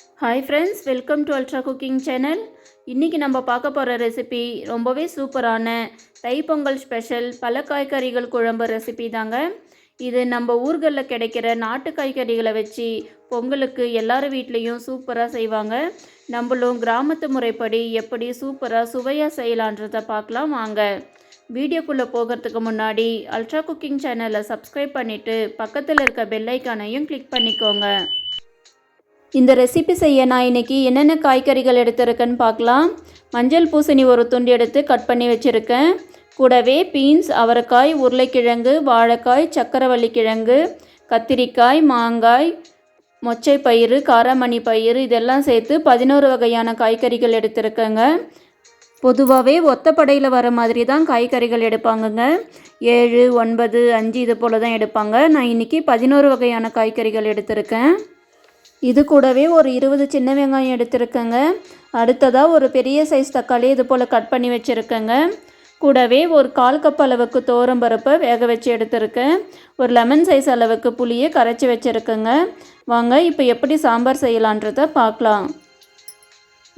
Hi friends welcome to ultra cooking channel இன்றைக்கி நம்ம பார்க்க போகிற ரெசிபி ரொம்பவே சூப்பரான தைப்பொங்கல் ஸ்பெஷல் பல காய்கறிகள் குழம்பு ரெசிபி தாங்க. இது நம்ம ஊர்களில் கிடைக்கிற நாட்டு காய்கறிகளை வச்சு பொங்கலுக்கு எல்லார் வீட்லேயும் சூப்பராக செய்வாங்க. நம்மளும் கிராமத்து முறைப்படி எப்படி சூப்பராக சுவையாக செய்யலான்றதை பார்க்கலாம் வாங்க. வீடியோக்குள்ளே போகிறதுக்கு முன்னாடி அல்ட்ரா குக்கிங் சேனலை சப்ஸ்கிரைப் பண்ணிவிட்டு பக்கத்தில் இருக்க பெல்லைக்கானையும் கிளிக் பண்ணிக்கோங்க. இந்த ரெசிபி செய்ய நான் இன்னைக்கு என்னென்ன காய்கறிகள் எடுத்திருக்கேன்னு பார்க்கலாம். மஞ்சள் பூசணி ஒரு துண்டு எடுத்து கட் பண்ணி வச்சுருக்கேன். கூடவே பீன்ஸ் அவரைக்காய் உருளைக்கிழங்கு வாழைக்காய் சக்கரவள்ளி கிழங்கு கத்திரிக்காய் மாங்காய் மொச்சை பயிறு காராமணி பயிறு இதெல்லாம் சேர்த்து பதினோரு வகையான காய்கறிகள் எடுத்திருக்கேங்க. பொதுவாகவே ஒத்தப்படையில் வர மாதிரி தான் காய்கறிகள் எடுப்பாங்கங்க. ஏழு ஒன்பது அஞ்சு இது போல் தான் எடுப்பாங்க. நான் இன்றைக்கி பதினோரு வகையான காய்கறிகள் எடுத்திருக்கேன். இது கூடவே ஒரு இருபது சின்ன வெங்காயம் எடுத்திருக்கேங்க. அடுத்ததாக ஒரு பெரிய சைஸ் தக்காளி இது போல் கட் பண்ணி வச்சுருக்கேங்க. கூடவே ஒரு கால் கப் அளவுக்கு தோரம்பருப்பை வேக வச்சு எடுத்திருக்கேன். ஒரு லெமன் சைஸ் அளவுக்கு புளியை கரைச்சி வச்சுருக்கேங்க. வாங்க இப்போ எப்படி சாம்பார் செய்யலான்றத பார்க்கலாம்.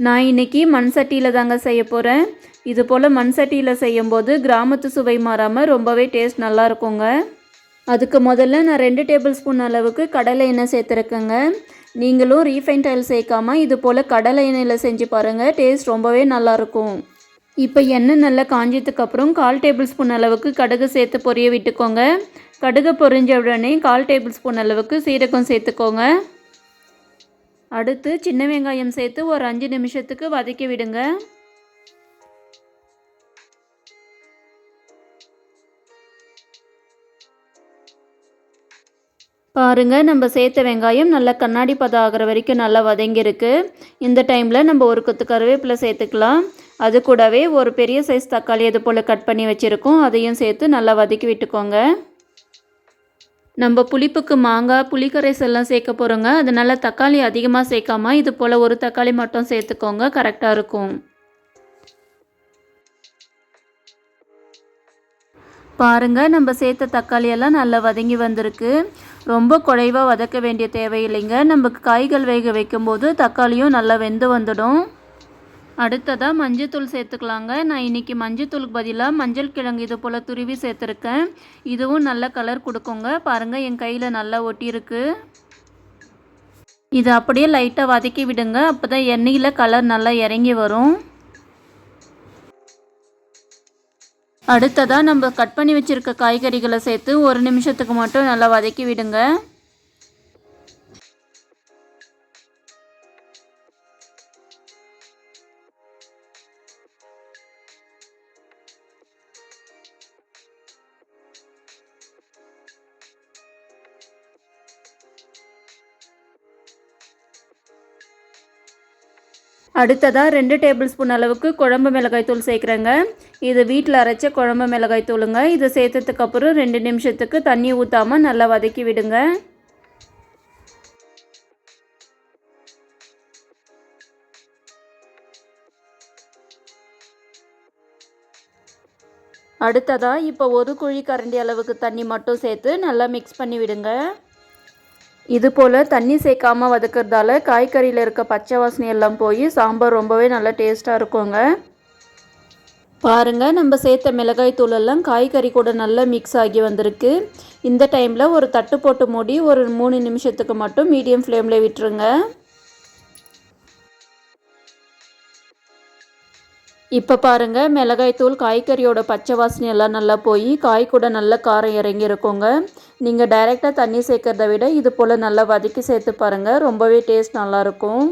நான் இன்றைக்கி மண் சட்டியில் தாங்க செய்ய போகிறேன் இது போல் மண் சட்டியில் செய்யும்போது கிராமத்து சுவை மாறாமல் ரொம்பவே டேஸ்ட் நல்லா இருக்குங்க. அதுக்கு முதல்ல நான் ரெண்டு டேபிள் ஸ்பூன் அளவுக்கு கடலை எண்ணெய் சேர்த்துருக்கேங்க. நீங்களும் ரீஃபைண்ட் ஆயில் சேர்க்காம இது போல் கடலை எண்ணெயில் செஞ்சு பாருங்கள் டேஸ்ட் ரொம்பவே நல்லாயிருக்கும். இப்போ எண்ணெய் நல்லா காஞ்சதுக்கப்புறம் கால் டேபிள் ஸ்பூன் அளவுக்கு கடுகு சேர்த்து பொரிய விட்டுக்கோங்க. கடுகு பொரிஞ்ச உடனே கால் டேபிள் ஸ்பூன் அளவுக்கு சீரகம் சேர்த்துக்கோங்க. அடுத்து சின்ன வெங்காயம் சேர்த்து ஒரு அஞ்சு நிமிஷத்துக்கு வதக்கி விடுங்க. பாருங்க நம்ம சேர்த்த வெங்காயம் நல்லா கண்ணாடி பதம் ஆகிற வரைக்கும் நல்லா வதங்கியிருக்கு. இந்த டைமில் நம்ம ஒரு கொத்து கருவேப்பிலை சேர்த்துக்கலாம். அது கூடவே ஒரு பெரிய சைஸ் தக்காளி அது போல் கட் பண்ணி வச்சுருக்கோம். அதையும் சேர்த்து நல்லா வதக்கி விட்டுக்கோங்க. நம்ம புளிப்புக்கு மாங்காய் புளிக்கரைசெல்லாம் சேர்க்க போகிறோங்க அதனால் தக்காளி அதிகமாக சேர்க்காம இது போல் ஒரு தக்காளி மட்டும் சேர்த்துக்கோங்க. கரெக்டாக இருக்கும். பாருங்கள் நம்ம சேர்த்த தக்காளி எல்லாம் நல்லா வதங்கி வந்திருக்கு. ரொம்ப குறைவாக வதக்க வேண்டிய தேவையில்லைங்க. நமக்கு காய்கள் வேக வைக்கும்போது தக்காளியும் நல்லா வெந்து வந்துடும். அடுத்ததாக மஞ்சத்தூள் சேர்த்துக்கலாங்க. நான் இன்றைக்கி மஞ்சத்தூளுக்கு பதிலாக மஞ்சள் கிழங்கு இது போல் துருவி சேர்த்துருக்கேன். இதுவும் நல்ல கலர் கொடுக்குங்க. பாருங்கள் என் கையில் நல்லா ஒட்டியிருக்கு. இது அப்படியே லைட்டாக வதக்கி விடுங்க. அப்போ தான் எண்ணெயில் கலர் நல்லா இறங்கி வரும். அடுத்ததாக நம்ம கட் பண்ணி வச்சுருக்க காய்கறிகளை சேர்த்து ஒரு நிமிஷத்துக்கு மட்டும் நல்லா வதக்கி விடுங்க. அடுத்ததாக ரெண்டு டேபிள் ஸ்பூன் அளவுக்கு குழம்பு மிளகாய் தூள் சேர்க்குறேங்க. இது வீட்டில் அரைச்ச குழம்பு மிளகாய் தூளுங்க. இதை சேர்த்ததுக்கப்புறம் ரெண்டு நிமிஷத்துக்கு தண்ணி ஊற்றாமல் நல்லா வதக்கி விடுங்க. அடுத்ததாக இப்போ ஒரு குழி கரண்டி அளவுக்கு தண்ணி மட்டும் சேர்த்து நல்லா மிக்ஸ் பண்ணி விடுங்க. இது போல் தண்ணி சேர்க்காமல் வதக்கிறதால காய்கறியில் இருக்க பச்சை வாசனை எல்லாம் போய் சாம்பார் ரொம்பவே நல்லா டேஸ்ட்டாக இருக்குங்க. பாருங்கள் நம்ம சேர்த்த மிளகாய் தூளெல்லாம் காய்கறி கூட நல்லா மிக்ஸ் ஆகி வந்திருக்கு. இந்த டைமில் ஒரு தட்டு போட்டு மூடி ஒரு மூணு நிமிஷத்துக்கு மட்டும் மீடியம் ஃப்ளேமில் விட்டுருங்க. இப்போ பாருங்கள் மிளகாய் தூள் காய்கறியோட பச்சை வாசனை எல்லாம் நல்லா போய் காய் கூட நல்ல காரம் இறங்கி இருக்குங்க. நீங்கள் டைரெக்டாக தண்ணி சேர்க்கறத விட இது போல் நல்லா வதக்கி சேர்த்து பாருங்கள் ரொம்பவே டேஸ்ட் நல்லாயிருக்கும்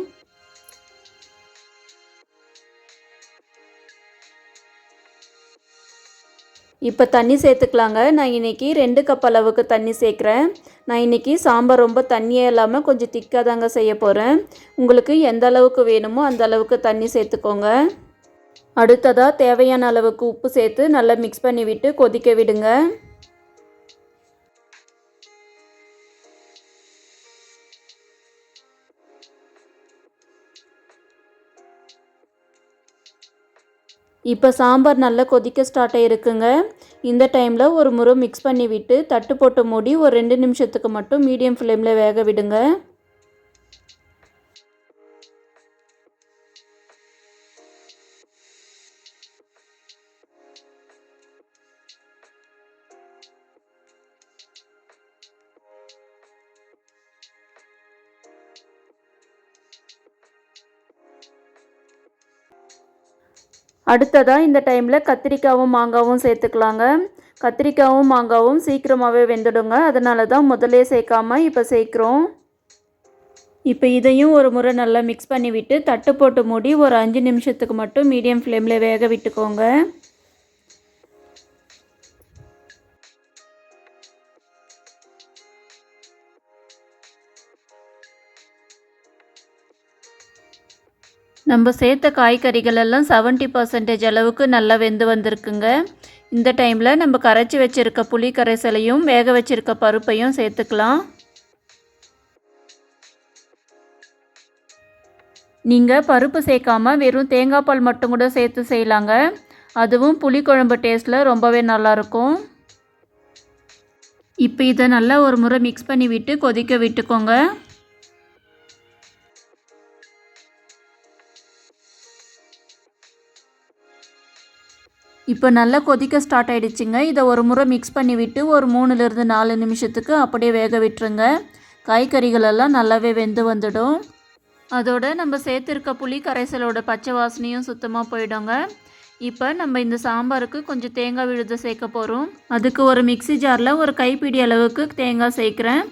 இப்போ தண்ணி சேர்த்துக்கலாங்க. நான் இன்றைக்கி ரெண்டு கப் அளவுக்கு தண்ணி சேர்க்குறேன். நான் இன்றைக்கி சாம்பார் ரொம்ப தண்ணியே இல்லாமல் கொஞ்சம் திக்காக தாங்க செய்ய போகிறேன் உங்களுக்கு எந்த அளவுக்கு வேணுமோ அந்த அளவுக்கு தண்ணி சேர்த்துக்கோங்க. அடுத்ததாக தேவையான அளவுக்கு உப்பு சேர்த்து நல்லா மிக்ஸ் பண்ணி விட்டு கொதிக்க விடுங்க. இப்போ சாம்பார் நல்லா கொதிக்க ஸ்டார்ட் ஆகிருக்குங்க இந்த டைமில் ஒரு முறை மிக்ஸ் பண்ணி விட்டு தட்டு போட்டு மூடி ஒரு ரெண்டு நிமிஷத்துக்கு மட்டும் மீடியம் ஃப்ளேமில் வேக விடுங்க. அடுத்ததாக இந்த டைமில் கத்திரிக்காவும் மாங்காவும் சேர்த்துக்கலாங்க. கத்திரிக்காவும் மாங்காவும் சீக்கிரமாகவே வெந்துடுங்க. அதனால தான் முதலே சேர்க்காமல் இப்போ சேர்க்குறோம். இப்போ இதையும் ஒரு முறை நல்லா மிக்ஸ் பண்ணி விட்டு தட்டு போட்டு மூடி ஒரு அஞ்சு நிமிஷத்துக்கு மட்டும் மீடியம் ஃப்ளேமில் வேக விட்டுக்கோங்க. நம்ம சேர்த்த காய்கறிகள் எல்லாம் செவன்ட்டி பர்சன்டேஜ் அளவுக்கு நல்லா வெந்து வந்திருக்குங்க. இந்த டைமில் நம்ம கரைச்சி வச்சுருக்க புளி கரைசலையும் வேக வச்சுருக்க பருப்பையும் சேர்த்துக்கலாம். நீங்கள் பருப்பு சேர்க்காமல் வெறும் தேங்காய் பால் மட்டும் கூட சேர்த்து செய்யலாங்க. அதுவும் புளிக்குழம்பு டேஸ்ட்டில் ரொம்பவே நல்லாயிருக்கும் இப்போ இதை நல்லா ஒரு முறை மிக்ஸ் பண்ணி விட்டு கொதிக்க விட்டுக்கோங்க. இப்போ நல்லா கொதிக்க ஸ்டார்ட் ஆகிடுச்சிங்க இதை ஒரு முறை மிக்ஸ் பண்ணி விட்டு ஒரு மூணுலேருந்து நாலு நிமிஷத்துக்கு அப்படியே வேக விட்டுருங்க. காய்கறிகள் எல்லாம் நல்லாவே வெந்து வந்துடும். அதோட நம்ம சேர்த்துருக்க புளி கரைசலோட பச்சை வாசனையும் சுத்தமாக போயிடுங்க. இப்போ நம்ம இந்த சாம்பாருக்கு கொஞ்சம் தேங்காய் விழுத சேர்க்க போகிறோம் அதுக்கு ஒரு மிக்சி ஜாரில் ஒரு கைப்பிடி அளவுக்கு தேங்காய் சேர்க்குறேன்.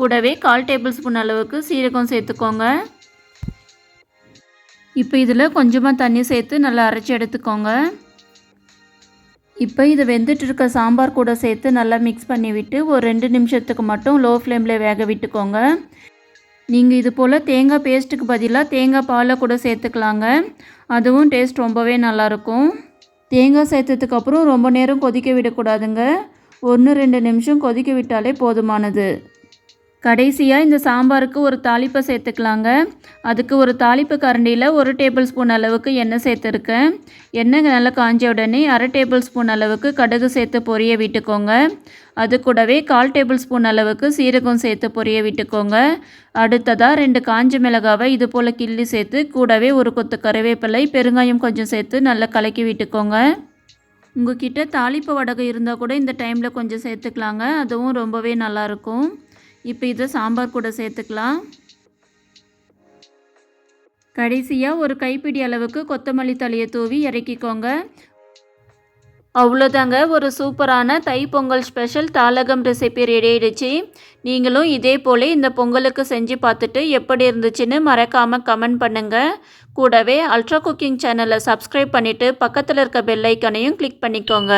கூடவே கால் டேபிள் ஸ்பூன் அளவுக்கு சீரகம் சேர்த்துக்கோங்க. இப்போ இதில் கொஞ்சமாக தண்ணி சேர்த்து நல்லா அரைச்சி எடுத்துக்கோங்க. இப்போ இது வெந்துட்டு இருக்க சாம்பார் கூட சேர்த்து நல்லா மிக்ஸ் பண்ணி விட்டு ஒரு ரெண்டு நிமிஷத்துக்கு மட்டும் லோ ஃப்ளேமில் வேக விட்டுக்கோங்க. நீங்கள் இது போல் தேங்காய் பேஸ்ட்டுக்கு பதிலாக தேங்காய் பாலை கூட சேர்த்துக்கலாங்க. அதுவும் டேஸ்ட் ரொம்பவே நல்லாயிருக்கும் தேங்காய் சேர்த்ததுக்கப்புறம் ரொம்ப நேரம் கொதிக்க விடக்கூடாதுங்க. ஒன்று ரெண்டு நிமிஷம் கொதிக்க விட்டாலே போதுமானது. கடைசியாக இந்த சாம்பாருக்கு ஒரு தாளிப்பை சேர்த்துக்கலாங்க. அதுக்கு ஒரு தாளிப்பு கரண்டியில் ஒரு டேபிள் ஸ்பூன் அளவுக்கு எண்ணெய் சேர்த்துருக்கேன் எண்ணெய் நல்லா காஞ்ச உடனே அரை டேபிள் ஸ்பூன் அளவுக்கு கடுகு சேர்த்து பொரிய விட்டுக்கோங்க. அது கூடவே கால் டேபிள் ஸ்பூன் அளவுக்கு சீரகம் சேர்த்து பொரிய விட்டுக்கோங்க. அடுத்ததாக ரெண்டு காஞ்ச மிளகாவை இது போல் கிள்ளி சேர்த்து கூடவே ஒரு கொத்து கருவேப்பிலை பெருங்காயம் கொஞ்சம் சேர்த்து நல்லா கலக்கி விட்டுக்கோங்க. உங்ககிட்ட தாளிப்பு வடகம் இருந்தால் கூட இந்த டைமில் கொஞ்சம் சேர்த்துக்கலாங்க. அதுவும் ரொம்பவே நல்லாயிருக்கும் இப்போ இதை சாம்பார் கூட சேர்த்துக்கலாம். கடைசியாக ஒரு கைப்பிடி அளவுக்கு கொத்தமல்லி தழையை தூவி இறக்கிக்கோங்க. அவ்வளோதாங்க ஒரு சூப்பரான தை பொங்கல் ஸ்பெஷல் தாலகம் ரெசிபி ரெடி ஆயிடுச்சு. நீங்களும் இதே போல் இந்த பொங்கலுக்கு செஞ்சு பார்த்துட்டு எப்படி இருந்துச்சுன்னு மறக்காமல் கமெண்ட் பண்ணுங்கள் கூடவே அல்ட்ரா குக்கிங் சேனலை சப்ஸ்கிரைப் பண்ணிவிட்டு பக்கத்தில் இருக்க பெல்லைக்கனையும் கிளிக் பண்ணிக்கோங்க.